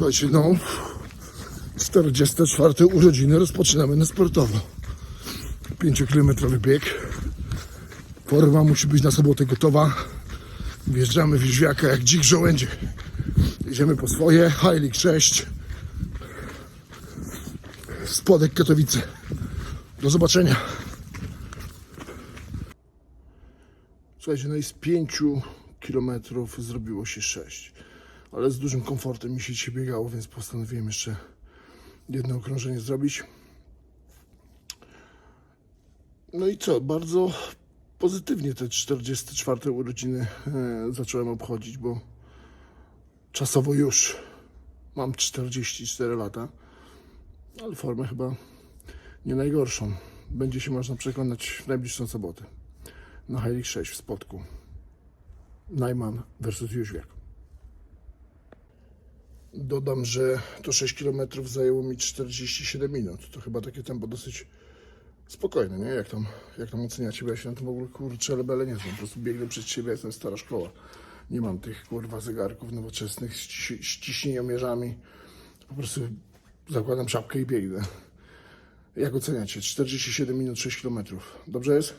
Słuchajcie, no 44 urodziny rozpoczynamy na sportowo. 5-kilometrowy bieg. Forma musi być na sobotę gotowa. Wjeżdżamy w Jóźwiaka jak dzik żołędzie. Idziemy po swoje. Heilig 6. Spodek Katowice. Do zobaczenia. Słuchajcie, no i z 5 kilometrów zrobiło się 6. Ale z dużym komfortem mi się dzisiaj biegało, więc postanowiłem jeszcze jedno okrążenie zrobić. No i co, bardzo pozytywnie te 44 urodziny e, zacząłem obchodzić, bo czasowo już mam 44 lata, ale formę chyba nie najgorszą. Będzie się można przekonać w najbliższą sobotę na Heilig 6 w Spodku. Najman versus Jóźwiak. Dodam, że to 6 km zajęło mi 47 minut. To chyba takie tempo dosyć spokojne, nie? Jak tam, jak tam oceniacie? Bo ja się na tym w ogóle kurczę lebele nie znam. Po prostu biegnę przed siebie, jestem stara szkoła. Nie mam tych kurwa zegarków nowoczesnych z, ciś- z ciśnieniomierzami. Po prostu zakładam czapkę i biegnę. Jak oceniacie? 47 minut 6 km. Dobrze jest?